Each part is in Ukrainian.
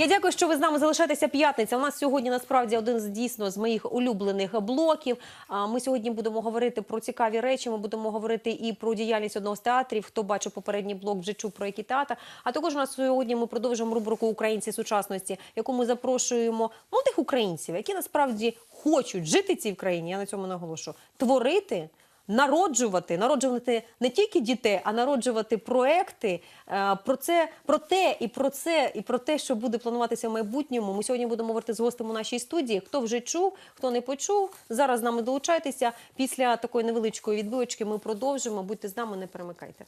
Я дякую, що ви з нами залишаєтеся п'ятниця. У нас сьогодні насправді один з дійсно з моїх улюблених блоків. Ми сьогодні будемо говорити про цікаві речі. Ми будемо говорити і про діяльність одного з театрів. Хто бачив попередній блок, вже чув про який театр. А також у нас сьогодні ми продовжуємо рубрику Українці сучасності, яку ми запрошуємо молодих українців, які насправді хочуть жити цій країні. Я на цьому наголошу, творити. Народжувати, народжувати не тільки дітей, а народжувати проекти. Е, Про це, про те і про це, і про те, що буде плануватися в майбутньому. Ми сьогодні будемо говорити з гостем у нашій студії. Хто вже чув, хто не почув. Зараз з нами долучайтеся. Після такої невеличкої відбивочки ми продовжимо. Будьте з нами, не перемикайте.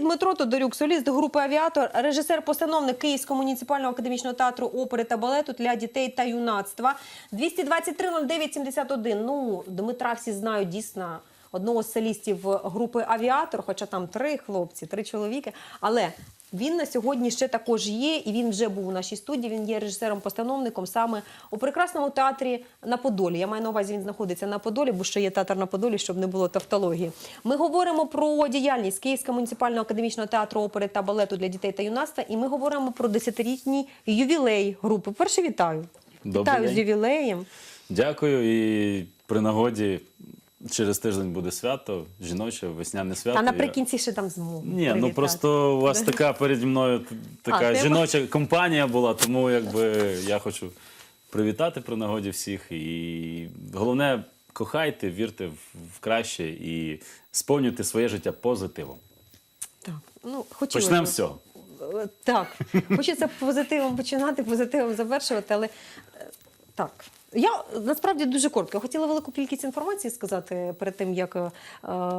Дмитро Тодорюк, соліст групи Авіатор, режисер-постановник Київського муніципального академічного театру опери та балету для дітей та юнацтва. 223-09-71. Ну, Дмитра всі знають дійсно одного з солістів групи Авіатор, хоча там три хлопці, три чоловіки. Але він на сьогодні ще також є, і він вже був у нашій студії. Він є режисером-постановником саме у прекрасному театрі на Подолі. Я маю на увазі, він знаходиться на Подолі, бо ще є театр на Подолі, щоб не було тавтології. Ми говоримо про діяльність Київського муніципального академічного театру опери та балету для дітей та юнацтва. І ми говоримо про десятирічний ювілей групи. Перше вітаю. Добрий вітаю день. з ювілеєм. Дякую. І при нагоді через тиждень буде свято, жіноче, весняне свято. А наприкінці ще там змогу. Ні, ну просто у вас така переді мною така А, треба? жіноча компанія була, тому якби я хочу привітати при нагоді всіх. І головне, кохайте, вірте в, в краще і сповнюйте своє життя позитивом. Так, ну, хотілося Почнемо б. з цього. Е, Так, хочеться позитивом починати, позитивом завершувати, але е, так. Я насправді дуже коротко. Хотіла велику кількість інформації сказати перед тим, як е,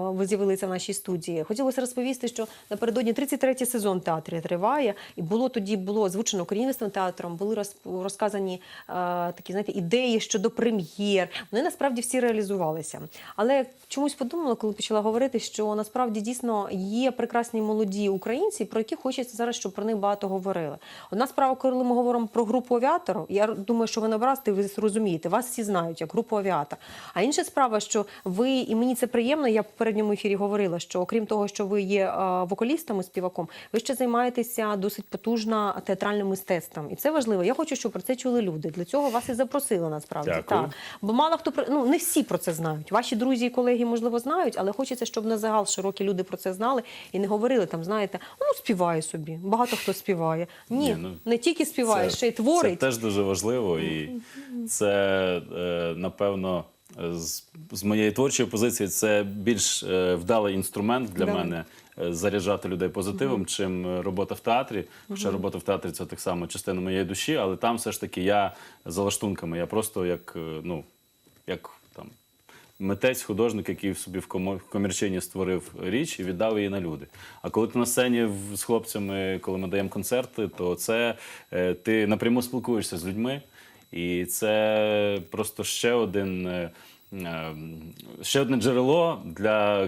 ви з'явилися в нашій студії. Хотілося розповісти, що напередодні 33-й сезон в театрі триває, і було тоді було озвучено керівництвом театром, були роз- розказані е, такі знаєте, ідеї щодо прем'єр. Вони насправді всі реалізувалися. Але чомусь подумала, коли почала говорити, що насправді дійсно є прекрасні молоді українці, про які хочеться зараз, щоб про них багато говорили. Одна справа, коли ми говоримо про групу авіаторів, я думаю, що ви не образите, ви розумієте, вас всі знають як групу авіатор. А інша справа, що ви, і мені це приємно, я в попередньому ефірі говорила, що окрім того, що ви є е, вокалістом і співаком, ви ще займаєтеся досить потужно театральним мистецтвом. І це важливо. Я хочу, щоб про це чули люди. Для цього вас і запросили насправді. Дякую. Так. Бо мало хто ну не всі про це знають. Ваші друзі і колеги, можливо, знають, але хочеться, щоб на загал широкі люди про це знали і не говорили там, знаєте, ну співає собі. Багато хто співає. Ні, Ні, ну, не тільки співає, ще й творить. Це теж дуже важливо, і це е, напевно. З, з моєї творчої позиції це більш е, вдалий інструмент для Да. мене е, заряджати людей позитивом, чим е, робота в театрі. Хоча робота в театрі це так само частина моєї душі, але там все ж таки я за лаштунками. Я просто як, ну, як там митець, художник, який в собі в комірчині створив річ і віддав її на люди. А коли ти на сцені з хлопцями, коли ми даємо концерти, то це ти напряму спілкуєшся з людьми, і це просто ще один. е, е, Ще одне джерело для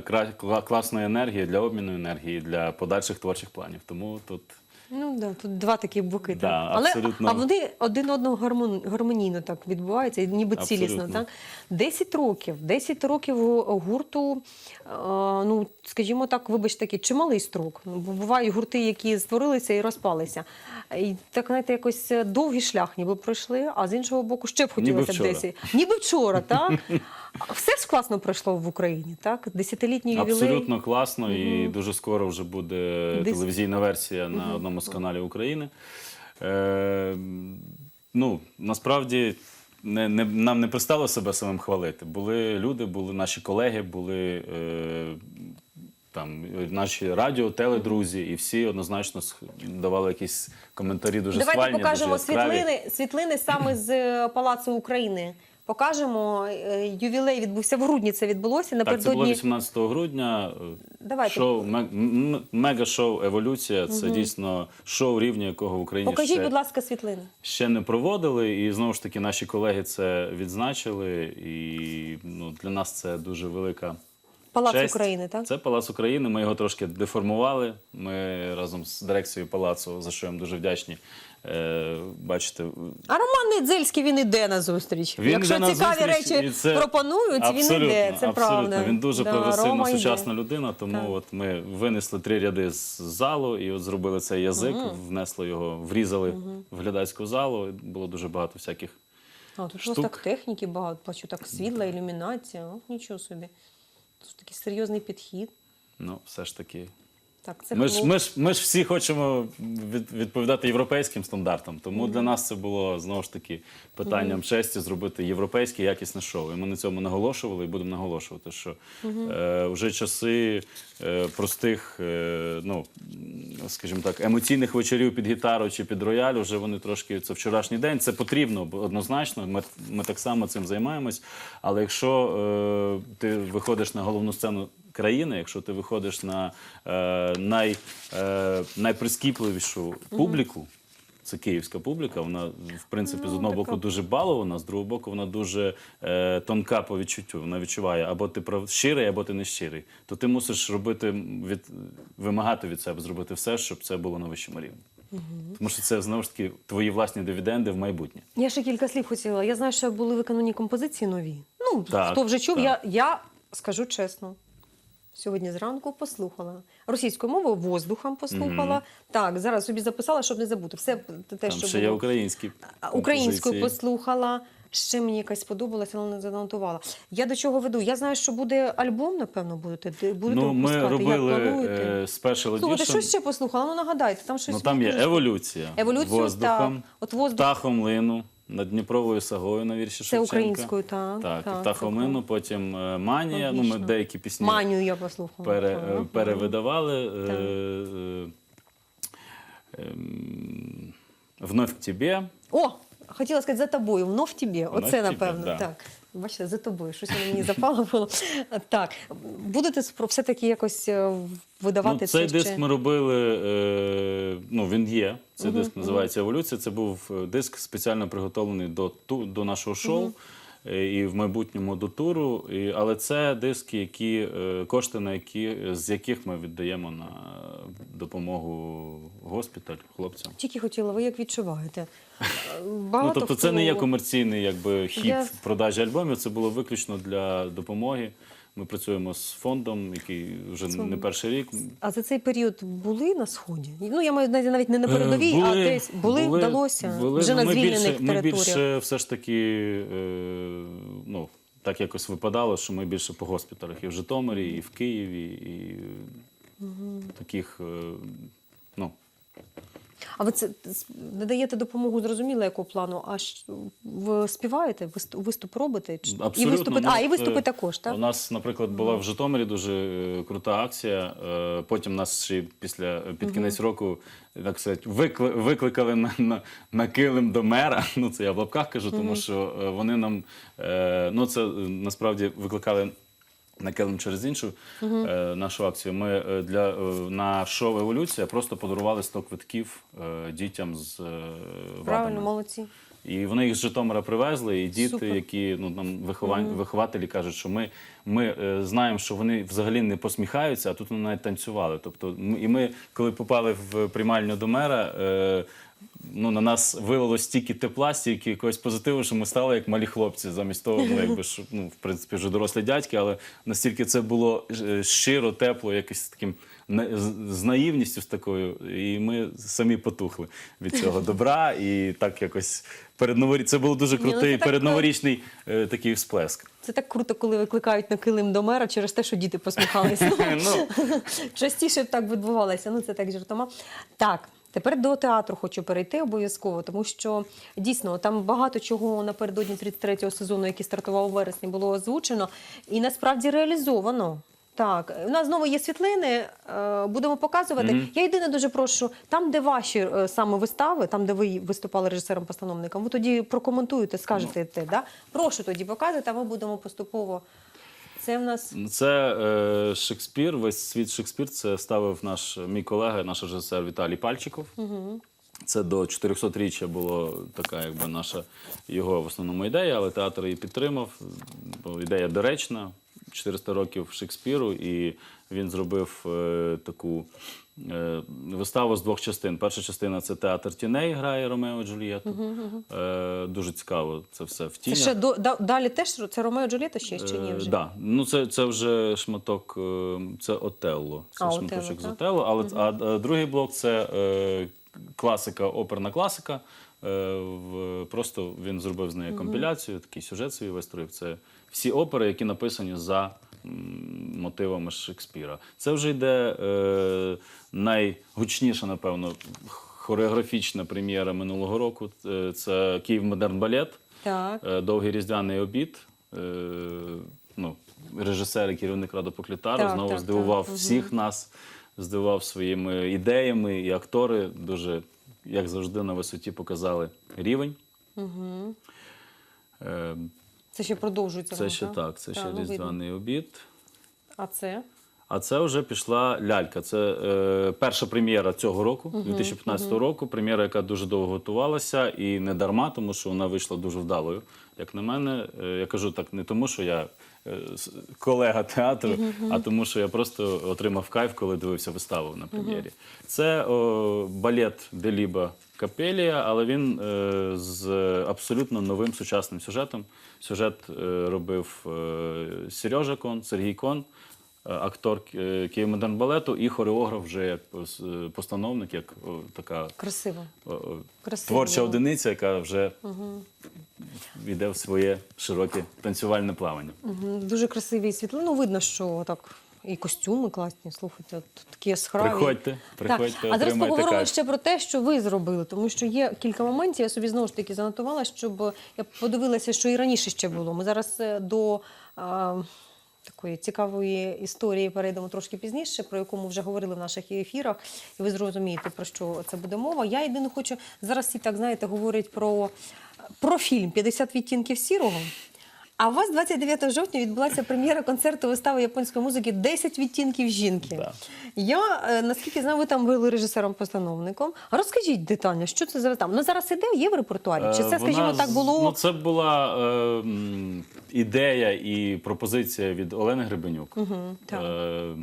класної енергії, для обміну енергії, для подальших творчих планів. Тому тут Ну да, тут два такі боки. Да, так. Але абсолютно. а вони один одного гармон, гармонійно так відбуваються, ніби цілісно. Так? 10 років. 10 років гурту, е, ну скажімо так, вибачте, такий чималий строк. Ну, бувають гурти, які створилися і розпалися. І так, знаєте, якось довгий шлях ніби пройшли, а з іншого боку, ще б хотілося б вчора. 10. Ніби вчора, так? Все ж класно пройшло в Україні, так? Десятилітній ювілей. Абсолютно класно, і дуже скоро вже буде Десь- телевізійна версія на одному з каналів України. Е, ну, насправді не, не, нам не пристало себе самим хвалити. Були люди, були наші колеги, були е, там, наші радіо, теледрузі, і всі однозначно давали якісь коментарі дуже Давайте схвальні, покажемо дуже яскраві. світлини, світлини саме з е, Палацу України. Покажемо. Е, Ювілей відбувся в грудні. Це відбулося Так, це було напередодні. 18 грудня. Давайте. Шоу мега-шоу Еволюція. Це дійсно шоу рівня, якого в Україні Покажіть, ще, будь ласка, світлини. ще не проводили. І знову ж таки, наші колеги це відзначили. І ну, для нас це дуже велика Палац честь. України, так? Це Палац України. Ми його трошки деформували. Ми разом з дирекцією палацу, за що їм дуже вдячні. Е, бачите, А Роман Недзельський він іде на зустріч. Він Якщо йде на цікаві зустріч, і речі це пропонують, він іде. Це абсолютно. правда. Він дуже Да, прогресивна, Рома йде. сучасна людина. Тому Так. от ми винесли три ряди з залу і от зробили цей язик, внесли його, врізали в глядацьку залу. і Було дуже багато всяких. А, тут штук. так техніки багато, бачу, так світла, ілюмінація. Ох, нічого собі. Тут такий серйозний підхід. Ну, все ж таки. Так, це Ми ж, ми, ж, ми ж всі хочемо від, відповідати європейським стандартам. Тому для нас це було знову ж таки питанням честі зробити європейське якісне шоу. І ми на цьому наголошували і будемо наголошувати, що е, вже часи е, простих, е, ну скажімо так, емоційних вечорів під гітару чи під рояль, вже вони трошки це вчорашній день. Це потрібно однозначно. Ми, ми так само цим займаємось. Але якщо е, ти виходиш на головну сцену країни, якщо ти виходиш на е, най, е, найприскіпливішу публіку, це київська публіка, вона в принципі з одного боку дуже балована, з другого боку, вона дуже е, тонка по відчуттю. Вона відчуває або ти прав щирий, або ти не щирий. То ти мусиш робити від вимагати від себе зробити все, щоб це було на вищому рівні. Тому що це знову ж таки твої власні дивіденди в майбутнє. Я ще кілька слів хотіла. Я знаю, що були виконані композиції нові. Ну, Так, хто вже чув, так. я, я скажу чесно. Сьогодні зранку послухала. Російською мовою воздухом послухала. Так, зараз собі записала, щоб не забути. Все те, Там що ще було. є українські Українською послухала. Ще мені якась сподобалася, але не занотувала. Я до чого веду? Я знаю, що буде альбом, напевно, будете. Будете Ну, ми випускати? робили Як плануєте? е, Слухайте, що ще послухала? Ну нагадайте, там щось Ну там є еволюція. Еволюцію, воздухом, так. От воздух- птахом лину, над Дніпровою сагою на вірші Це українською, так. Так, так, птахом це потім е, манія. Ну, ми деякі пісні Манію я послухала. пере, Ага. перевидавали. е, е, ем, Вновь к тебе. О, хотіла сказати за тобою, Вновь тебе. Вновь Оце, тебе, напевно. да. Так. Бачите, за тобою. Щось воно мені запало було. Так. Будете все-таки якось е, видавати Ну, цей це диск ми робили. Е, ну, він є. Цей диск називається Еволюція. Це був е, диск спеціально приготовлений до, ту, до нашого шоу. е, І в майбутньому до туру, і, але це диски, які е, кошти, на які з яких ми віддаємо на допомогу госпіталь хлопцям. Тільки хотіла, ви як відчуваєте? Ну, тобто, хто... це не є комерційний якби хід Я- продажі альбомів. Це було виключно для допомоги. Ми працюємо з фондом, який вже Це- не перший рік. А за цей період були на сході? Ну я маю на навіть не на Е, передовій, а десь були, вдалося були. вже Ну, на звільнених більше, Ми більше все ж таки, е, ну, так якось випадало, що ми більше по госпіталях і в Житомирі, і в Києві, і таких, е, ну, А ви це с- не даєте допомогу зрозуміло, якого плану? А ж ви співаєте? Виступ, робите? Чи- І Абсолютно. виступи, а, і виступи е, також, так? У нас, наприклад, була в Житомирі дуже е, крута акція. Е, Потім нас ще після під кінець року так сказати, викли, викликали на, на, на килим до мера. Ну це я в лапках кажу, тому що вони нам ну це насправді викликали. На килим через іншу е, нашу акцію. Ми е, для е, на шоу Еволюція просто подарували 100 квитків е, дітям з е, Правильно, молодці. І вони їх з Житомира привезли, і діти, Супер. які ну там виховань, вихователі кажуть, що ми, ми е, знаємо, що вони взагалі не посміхаються, а тут вони навіть танцювали. Тобто, ми, і ми, коли попали в приймальню до мера, е, ну на нас вилило стільки тепла, стільки якогось позитиву, що ми стали як малі хлопці, замість того, ну якби ж ну в принципі вже дорослі дядьки, але настільки це було е, щиро, тепло, якось таким з- з наївністю з такою, і ми самі потухли від цього добра, і так якось передноворі... Це був дуже ну, крутий передноворічний е, такий всплеск. Це так круто, коли викликають на килим до мера через те, що діти посміхалися. Ну. Частіше так відбувалося. Ну, це так жартома. Так. Тепер до театру хочу перейти обов'язково, тому що дійсно там багато чого напередодні 33-го сезону, який стартував у вересні, було озвучено і насправді реалізовано. Так, у нас знову є світлини, е, будемо показувати. Я єдине дуже прошу, там, де ваші е, саме вистави, там, де ви виступали режисером-постановником, ви тоді прокоментуєте, скажете те. Да? Прошу тоді показувати, а ми будемо поступово. Це в нас Це е, Шекспір, весь світ Шекспір. Це ставив наш мій колега, наш режисер Віталій Пальчиков. Це до 400-річчя була така, якби наша його в основному ідея, але театр її підтримав. Ідея доречна. 400 років Шекспіру, і він зробив е, таку е, виставу з двох частин. Перша частина це театр тіней, грає Ромео і Джульєту. Е, дуже цікаво це все в Це тінях. ще до, да- далі теж це Ромео і Джульєта ще чи ні Е, вже? Да. Ну, це, це вже шматок, е, це Отелло. Це А, шматочок Отелло, з так. Отелло. Але а, а другий блок це е, класика, оперна класика. Е, в, просто він зробив з неї компіляцію, такий сюжет свій вистроїв. Це всі опери, які написані за мотивами Шекспіра. Це вже йде е, найгучніша, напевно, хореографічна прем'єра минулого року. Е, Це Київ Модерн Балет. Так. Е, Довгий різдвяний обід. Е, Ну, режисер і керівник Радо Поклітару знову так, здивував так. всіх нас, здивував своїми ідеями, і актори дуже, як завжди, на висоті показали рівень. Угу. Е, Це ще продовжується. Це ще так, це ще ну, різдвяний обід. А це? А це вже пішла лялька. Це е, перша прем'єра цього року, 2015 року. Прем'єра, яка дуже довго готувалася, і не дарма, тому що вона вийшла дуже вдалою. Як на мене, е, я кажу так не тому, що я е, с- колега театру, а тому, що я просто отримав кайф, коли дивився виставу на прем'єрі. Це о, балет Деліба Капелія, але він е, з абсолютно новим сучасним сюжетом. Сюжет е, робив е, Сережа Кон, Сергій Кон актор е, Київмодерн балету і хореограф вже як е, постановник, як така Красиво творча одиниця, яка вже йде в своє широке танцювальне плавання. Мгм. Дуже красиві світлини. Ну, видно, що так. І костюми класні, слухайте, от такі яскраві. Приходьте, приходьте, так. А зараз поговоримо кайф. ще про те, що ви зробили, тому що є кілька моментів. Я собі знову ж таки занотувала, щоб я подивилася, що і раніше ще було. Ми зараз е, до а, такої цікавої історії перейдемо трошки пізніше, про яку ми вже говорили в наших ефірах, і ви зрозумієте, про що це буде мова. Я єдине хочу зараз всі так знаєте, говорять про, про фільм «50 відтінків сірого. А у вас 29 жовтня відбулася прем'єра концерту вистави японської музики «10 відтінків жінки. Да. Я е, наскільки знаю, ви там були режисером-постановником. Розкажіть детально, що це за там? Ну зараз іде, є в репертуарі? Чи Е, це, скажімо вона так, було Ну, це була е, ідея і пропозиція від Олени Гребенюк. так. Е,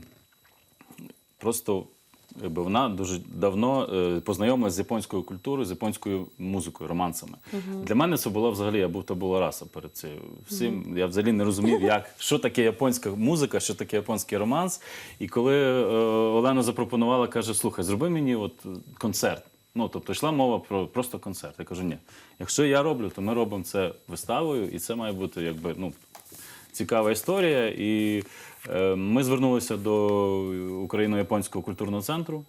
просто якби, вона дуже давно е, познайомилася з японською культурою, з японською музикою, романсами. Для мене це було взагалі, я був табула раса перед цим всім. Я взагалі не розумів, як, що таке японська музика, що таке японський романс. І коли е, Олена запропонувала, каже: слухай, зроби мені от концерт. Ну, тобто йшла мова про просто концерт. Я кажу, ні, якщо я роблю, то ми робимо це виставою, і це має бути якби ну, цікава історія. І е, ми звернулися до Україно-японського культурного центру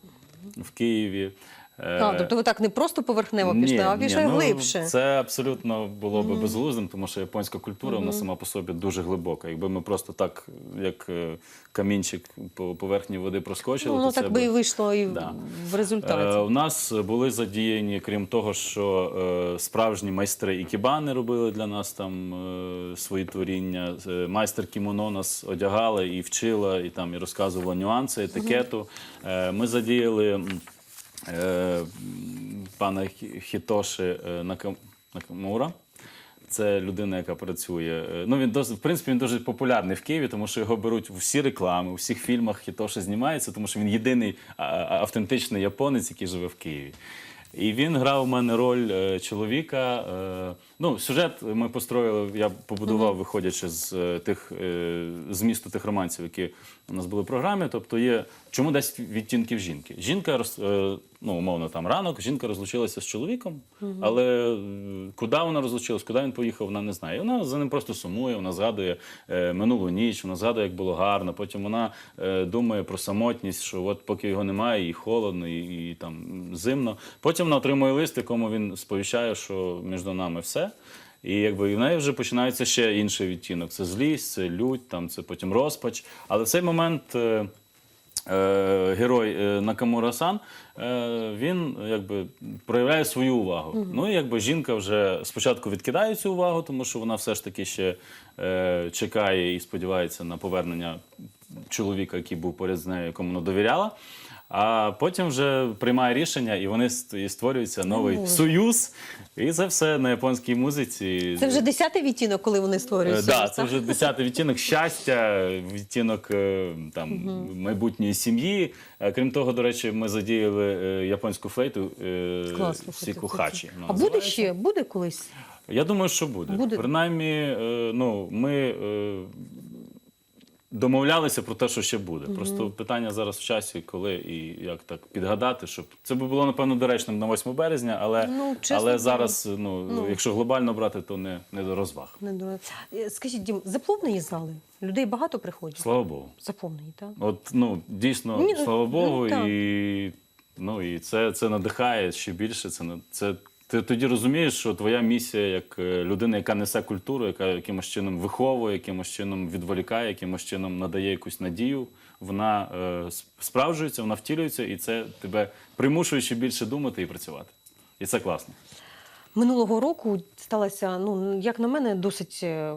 в Києві. Е, А, тобто ви так не просто поверхнево пішли, а пішли ну, глибше. Це абсолютно було би безглуздим, тому що японська культура вона сама по собі дуже глибока. Якби ми просто так, як е, камінчик по поверхні води проскочили, Ну, то воно це так би і вийшло і Да. в результаті. Е, у нас були задіяні, крім того, що е, справжні майстри ікібани робили для нас там е, свої творіння. Е, Майстер кімоно нас одягала і вчила, і там і розказувала нюанси етикету. Е, ми задіяли пана Хі- Хітоші е, Накамура. Це людина, яка працює. е, Ну він досить, в принципі, він дуже популярний в Києві, тому що його беруть у всі реклами, у всіх фільмах Хітоші знімається, тому що він єдиний автентичний японець, який живе в Києві. І він грав у мене роль е, чоловіка. Ну, сюжет ми построїли, я побудував, виходячи з е, тих е, змісту тих романсів, які у нас були в програмі. Тобто є чому 10 відтінків жінки. Жінка роз- е, ну, умовно, там ранок, жінка розлучилася з чоловіком, але е, куди вона розлучилась, куди він поїхав, вона не знає. І вона за ним просто сумує, вона згадує е, минулу ніч, вона згадує, як було гарно. Потім вона е, думає про самотність, що от поки його немає, і холодно, і, і там зимно. Потім вона отримує лист, в якому він сповіщає, що між нами все. І якби і в неї вже починається ще інший відтінок: це злість, це лють, там це потім розпач. Але в цей момент. е, е, герой е, Накамура Сан, е, він якби проявляє свою увагу. Ну і якби жінка вже спочатку відкидає цю увагу, тому що вона все ж таки ще е, чекає і сподівається на повернення чоловіка, який був поряд з нею, якому вона довіряла. А потім вже приймає рішення, і вони і створюється новий Боже. союз. І це все на японській музиці. Це вже десятий відтінок, коли вони Е. Да, це вже десятий відтінок щастя, відтінок е, там майбутньої сім'ї. Е, Крім того, до речі, ми задіяли е, японську флейту Класно. сікухачі. вона А буде ще? Буде колись? Я думаю, що буде. Буде. Принаймні, ну, ми домовлялися про те, що ще буде. Просто питання зараз в часі, коли і як так підгадати, щоб це би було напевно доречним на 8 березня, але, Ну, чесно але зараз, ну, ну. якщо глобально брати, то не, не до розваг. Не думаю. Е, Скажіть, Дім, заповнені зали? Людей багато приходять? Слава Богу. Заповнені, так? От ну дійсно, Ні, ну, слава Богу, ну, так. і ну і це, це надихає ще більше. Це на- це ти тоді розумієш, що твоя місія як е, людина, яка несе культуру, яка якимось чином виховує, якимось чином відволікає, якимось чином надає якусь надію. Вона е, сп- справджується, вона втілюється, і це тебе примушує ще більше думати і працювати. І це класно. Минулого року сталася, ну як на мене, досить е,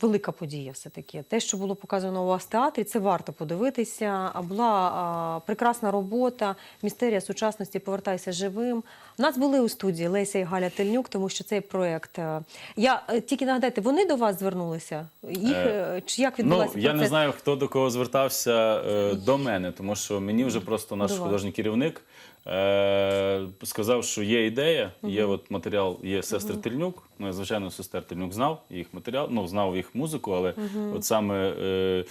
велика подія. Все таки те, що було показано у вас театрі, це варто подивитися. А була а, прекрасна робота. Містерія сучасності повертайся живим. У нас були у студії Леся і Галя Тельнюк, тому що цей проект. е, Я е, тільки нагадайте, вони до вас звернулися? Їх Е, е, чи як Ну, відбулася я не знаю, хто до кого звертався е, до мене, тому що мені вже просто наш До вас. художній керівник е, сказав, що є ідея, є от матеріал, є сестри Тельнюк. Ну, я, звичайно, сестер Тельнюк знав їх матеріал, ну, знав їх музику, але от саме е,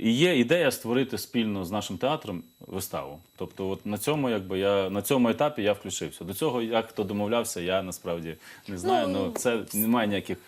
і є ідея створити спільно з нашим театром виставу. Тобто, от на цьому, якби я на цьому етапі я включився. До цього, як хто домовлявся, я насправді не знаю. Ну, Ну, це не має ніяких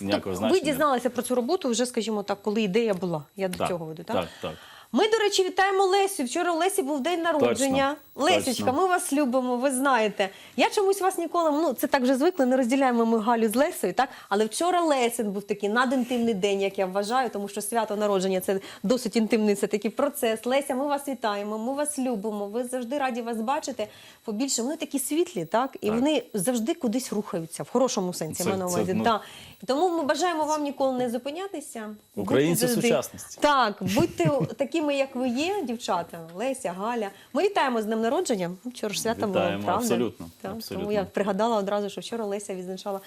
ніякого Тобто значення. Ви дізналися про цю роботу вже, скажімо так, коли ідея була. Я до так, цього веду, так? так, так. Ми, до речі, вітаємо Лесю. Вчора у Лесі був день народження. Точно, Лесючка, точно. ми вас любимо, ви знаєте. Я чомусь вас ніколи, ну це так вже звикли, не розділяємо ми Галю з Лесею, так? Але вчора Лесин був такий надінтимний день, як я вважаю, тому що свято народження це досить інтимний це такий процес. Леся, ми вас вітаємо, ми вас любимо. Ви завжди раді вас бачити. Побільше вони такі світлі, так? І Так. вони завжди кудись рухаються в хорошому сенсі. Це- на увазі. ну, Так. Тому ми бажаємо вам ніколи не зупинятися. Українці завжди- сучасності. Так, будьте такими, як ви є, дівчата, Леся, Галя. Ми вітаємо з днем народження. Вчора ж свято було, правда? абсолютно, Так, абсолютно. Тому я пригадала одразу, що вчора Леся відзначала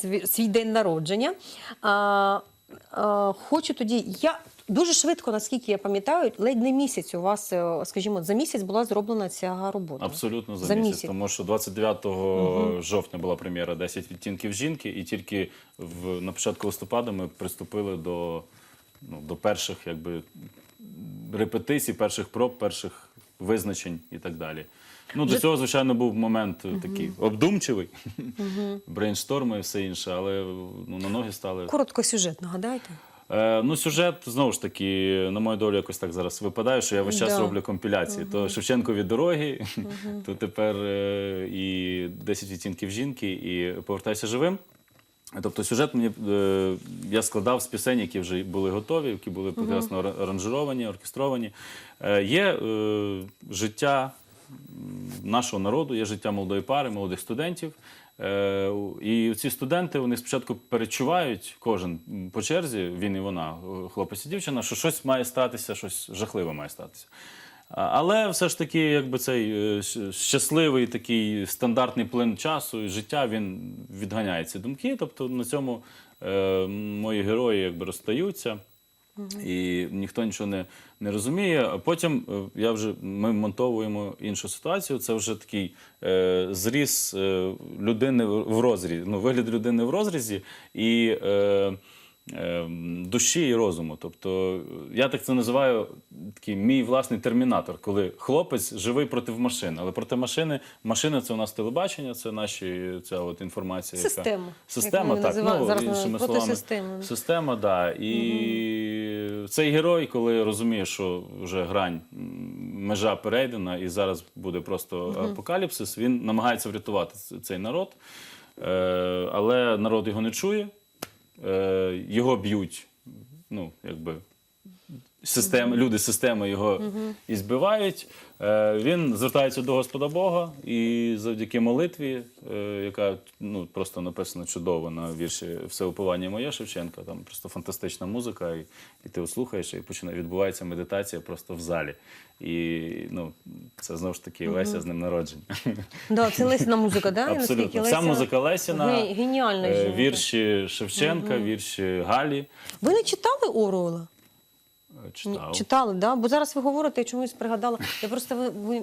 свій, свій день народження. А, а, хочу тоді. Я дуже швидко, наскільки я пам'ятаю, ледь не місяць у вас, е, скажімо, за місяць була зроблена ця робота. Абсолютно за, За місяць, місяць. тому що 29 жовтня була прем'єра 10 відтінків жінки, і тільки в, на початку листопада ми приступили до, ну, до перших якби, репетицій, перших проб, перших визначень і так далі. Ну, до цього, звичайно, був момент е, такий обдумчивий, брейншторми і все інше, але ну, на ноги стали. Коротко сюжет, нагадайте. Е, ну, сюжет, знову ж таки, на мою долю якось так зараз випадає, що я весь час Да. роблю компіляції. То Шевченкові дороги, то тепер е, і 10 відтінків жінки, і повертайся живим. Тобто сюжет мені е, я складав з пісень, які вже були готові, які були прекрасно ара- аранжировані, оркестровані. Е, є е, життя нашого народу, є життя молодої пари, молодих студентів. Е, І ці студенти вони спочатку перечувають кожен по черзі, він і вона, е, хлопець і дівчина, що щось має статися, щось жахливе має статися. Але все ж таки, якби цей е, щасливий такий стандартний плин часу і життя він відганяє ці думки. Тобто на цьому е, мої герої якби розстаються. І ніхто нічого не, не розуміє. А потім е, я вже ми монтовуємо іншу ситуацію. Це вже такий е, зріз е, людини в розрізі, ну, вигляд людини в розрізі і е, душі і розуму. Тобто е, я так це називаю такий мій власний термінатор, коли хлопець живий проти машини. Але проти машини машина це у нас телебачення, це наші ця от інформація. яка- Система, Система, як так. називають Ну, зараз, іншими словами, системи. Система, да. І цей герой, коли розуміє, що вже грань, межа перейдена, і зараз буде просто апокаліпсис, він намагається врятувати цей народ, е, але народ його не чує, його б'ють, ну, якби. Системи, люди системи його і збивають. Е, Він звертається до Господа Бога і завдяки молитві, е, яка ну, просто написана чудово на вірші Всеупування моє Шевченка, там просто фантастична музика, і, і ти слухаєш, і починає відбувається медитація просто в залі. І ну, це знову ж таки Леся з ним народження. Да, це Лесіна музика, да? Абсолютно. Наскільки Вся музика Лесіна, Ге- геніальна жінка. вірші Шевченка, вірші Галі. Ви не читали Оруела? Читав. Читали, да? Бо зараз ви говорите, я чомусь пригадала. Я просто ви, ви-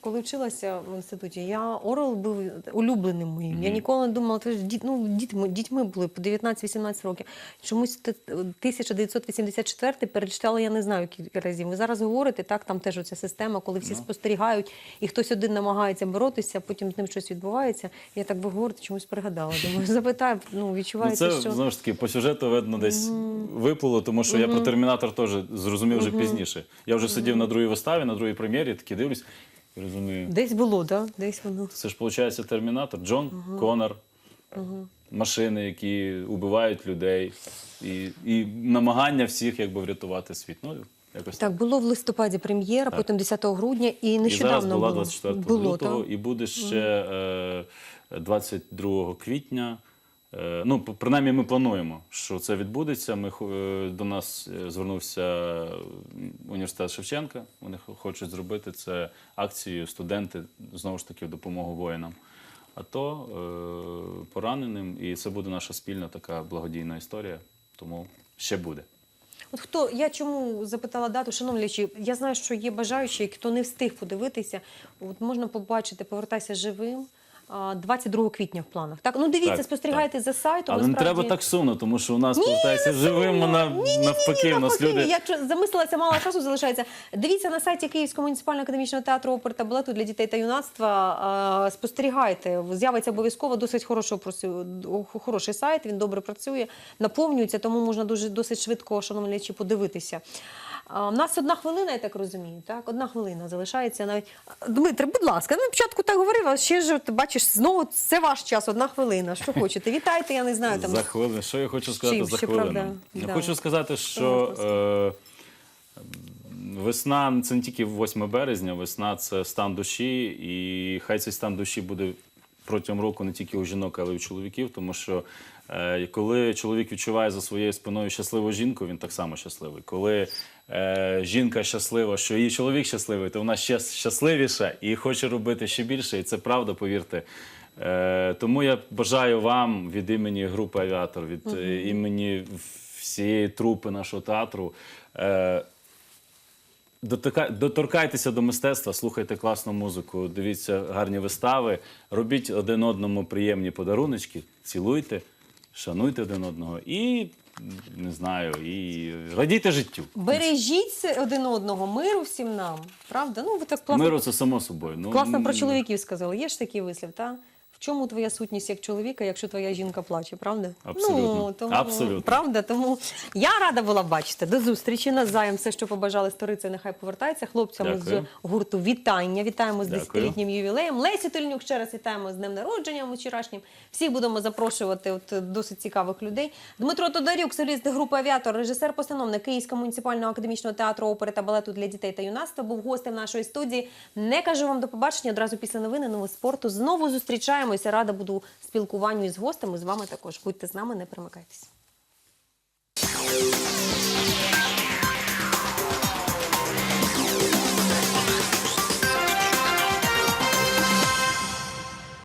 коли вчилася в інституті, я Орел був улюбленим моїм. Я ніколи не думала, то ж діт, ну, дітьми, дітьми були по 19-18 років. Чомусь те- 1984 перечитала, я не знаю кілька разів. Ви зараз говорите, так, там теж оця система, коли всі спостерігають, і хтось один намагається боротися, потім з ним щось відбувається. Я так ви говорите, чомусь пригадала. Думаю, запитаю, ну, Ну, відчувається, це що... знову ж таки по сюжету видно десь виплило, тому що я про термінатор теж зрозумів вже пізніше. Я вже сидів на другій виставі, на другій прем'єрі, такий дивлюсь і розумію. Десь було, да? десь воно. Це ж виходить термінатор, Джон Конор, машини, які убивають людей, і, і намагання всіх якби врятувати світ. Ну, якось Так, було в листопаді прем'єра, потім 10 грудня і І нещодавно зараз була було. 24 було, лютого, так. і буде ще е, 22 квітня. Е, ну, принаймні, ми плануємо, що це відбудеться. Ми е, до нас е, звернувся університет Шевченка. Вони хо- хочуть зробити це акцією студенти знову ж таки в допомогу воїнам. А то е, пораненим, і це буде наша спільна така благодійна історія. Тому ще буде. От хто я чому запитала дату, шановні глядачі, я знаю, що є бажаючі, хто не встиг подивитися. От можна побачити, повертайся живим. А, 22 квітня в планах. Так, ну дивіться, Так, спостерігайте за сайтом. Але не насправді. треба так сумно, тому що у нас повертається живим, вона Ні, ні, ні, навпаки. У нас навпаки. люди Я чо- замислилася, мало часу залишається. Дивіться на сайті Київського муніципального академічного театру опери та балету для дітей та юнацтва. Спостерігайте, з'явиться обов'язково досить хороший, просю- хороший сайт. Він добре працює, наповнюється, тому можна дуже досить швидко, шановні глядачі, подивитися. У нас одна хвилина, я так розумію. Так, одна хвилина залишається навіть. Дмитре, будь ласка, ну, на початку так говорив, а ще ж ти бачиш, знову це ваш час, одна хвилина. Що хочете? Вітайте, я не знаю там. За хвилину. Що я хочу сказати чим за хвилину? Я да. хочу сказати, Що що е, весна це не тільки 8 березня, весна це стан душі, і хай цей стан душі буде протягом року не тільки у жінок, але й у чоловіків, тому що е, коли чоловік відчуває за своєю спиною щасливу жінку, він так само щасливий. Коли е, жінка щаслива, що її чоловік щасливий, то вона ще щасливіша і хоче робити ще більше. І це правда, повірте. Е, тому я бажаю вам від імені групи Авіатор, від е, імені всієї трупи нашого театру. Е, Доторкайтеся до мистецтва, слухайте класну музику, дивіться гарні вистави, робіть один одному приємні подаруночки, цілуйте, шануйте один одного і не знаю, і радійте життю. Бережіть один одного, миру всім нам. Правда? Ну, ви так класно, Миру це само собою. Ну, класно про чоловіків сказали. Є ж такий вислів, так? В чому твоя сутність як чоловіка, якщо твоя жінка плаче, правда? Абсолютно. Ну, тому, Абсолютно. Правда, тому я рада була бачити. До зустрічі назаєм. Все, що побажали сториця, нехай повертається. Хлопцям Дякую. з гурту вітання. Вітаємо з Дякую. 10-літнім ювілеєм. Лесі Тельнюк ще раз вітаємо з днем народження вчорашнім. Всіх будемо запрошувати от, досить цікавих людей. Дмитро Тодорюк, соліст групи Авіатор, режисер-постановник Київського муніципального академічного театру опери та балету для дітей та юнацтва, був гостем нашої студії. Не кажу вам до побачення одразу після новини нового спорту. Знову зустрічаємося. Рада буду спілкуванню із гостями. З вами також. Будьте з нами, не примикайтеся.